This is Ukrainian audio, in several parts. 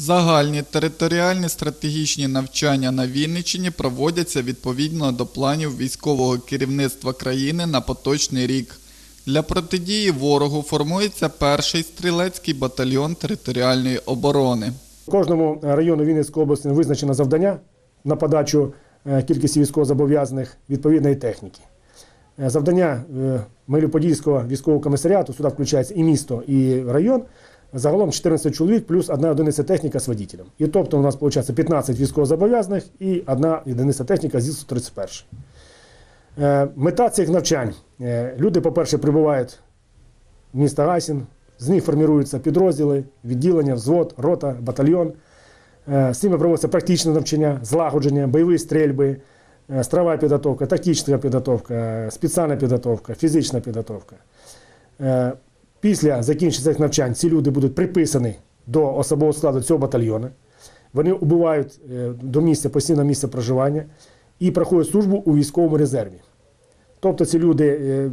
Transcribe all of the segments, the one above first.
Загальні територіальні стратегічні навчання на Вінниччині проводяться відповідно до планів військового керівництва країни на поточний рік. Для протидії ворогу формується перший стрілецький батальйон територіальної оборони. Кожному району Вінницької області визначено завдання на подачу е, кількості військовозобов'язаних відповідної техніки. Е, Завдання е, військового комісаріату, сюди включається і місто, і район. Загалом 14 чоловік плюс одна одиниця техніка з водителем. І тобто у нас виходить 15 військовозобов'язаних і одна одиниця техніка зі 131. Е, Мета цих навчань. Е, Люди, по-перше, прибувають в місто Гайсін, з них формуються підрозділи, відділення, взвод, рота, батальйон. Е, З ними проводиться практичне навчання, злагодження, бойові стрільби, строва підготовка, тактична підготовка, спеціальна підготовка, фізична підготовка. Після закінчення цих навчань ці люди будуть приписані до особового складу цього батальйону. Вони убувають е, до місця постійного місця проживання і проходять службу у військовому резерві. Тобто ці люди е, е,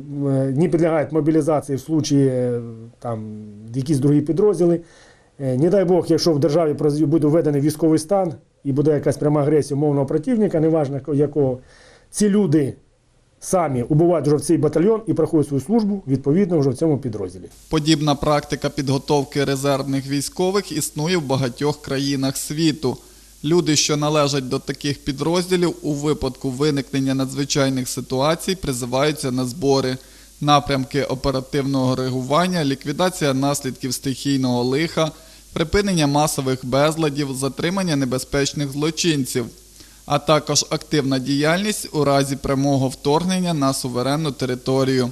не підлягають мобілізації в случаї там, якісь другі підрозділи. Не дай Бог, якщо в державі буде введений військовий стан і буде якась пряма агресія мовного противника, неважно якого, ці люди самі убувають вже в цей батальйон і проходять свою службу відповідно вже в цьому підрозділі. Подібна практика підготовки резервних військових існує в багатьох країнах світу. Люди, що належать до таких підрозділів, у випадку виникнення надзвичайних ситуацій призиваються на збори, напрямки оперативного реагування, ліквідація наслідків стихійного лиха, припинення масових безладів, затримання небезпечних злочинців, а також активна діяльність у разі прямого вторгнення на суверенну територію.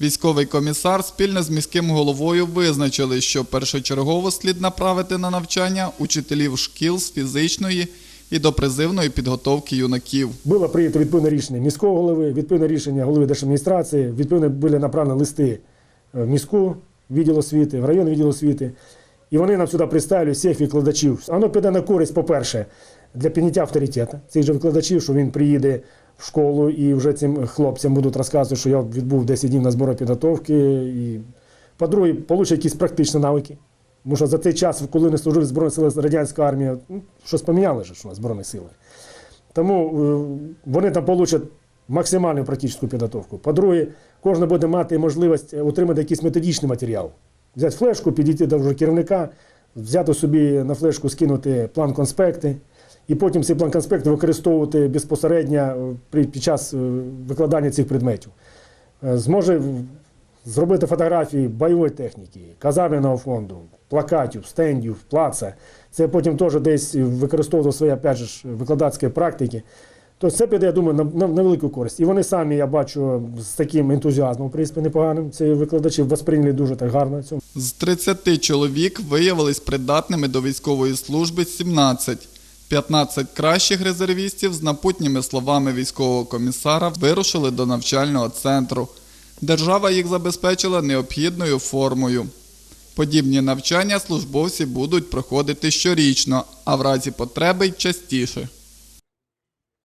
Військовий комісар спільно з міським головою визначили, що першочергово слід направити на навчання учителів шкіл з фізичної і допризивної підготовки юнаків. Було прийнято відповідне рішення міського голови, відповідне рішення голови держадміністрації, відповідно були направлені листи в міську відділ освіти, в районний відділ освіти. І вони нам сюди представили всіх викладачів. Воно піде на користь, по-перше, для підняття авторитету цих же викладачів, що він приїде в школу і вже цим хлопцям будуть розказувати, що я відбув 10 днів на збору підготовки. І, по-друге, получать якісь практичні навики. Тому що за цей час, коли не служили Збройні сили радянська армія, ну, щось поміняли ж, у Збройні сили. Тому е, вони там получать максимальну практичну підготовку. По-друге, кожен буде мати можливість отримати якийсь методичний матеріал. Взяти флешку, підійти до керівника, взяти собі на флешку, скинути план конспекти, і потім цей план конспекту використовувати безпосередньо е, під час е, викладання цих предметів. Е, Зможе зробити фотографії бойової техніки, казарменного фонду, плакатів, стендів, плаца. Це потім теж десь використовувати свої опять же, викладацькі практики. Тобто це піде, я думаю, на, на, на велику користь. І вони самі, я бачу, з таким ентузіазмом, в принципі, непоганим. Ці викладачі восприйняли дуже так гарно цьому. З 30 чоловік виявились придатними до військової служби 17. 15 кращих резервістів з напутніми словами військового комісара вирушили до навчального центру. Держава їх забезпечила необхідною формою. Подібні навчання службовці будуть проходити щорічно, а в разі потреби й частіше.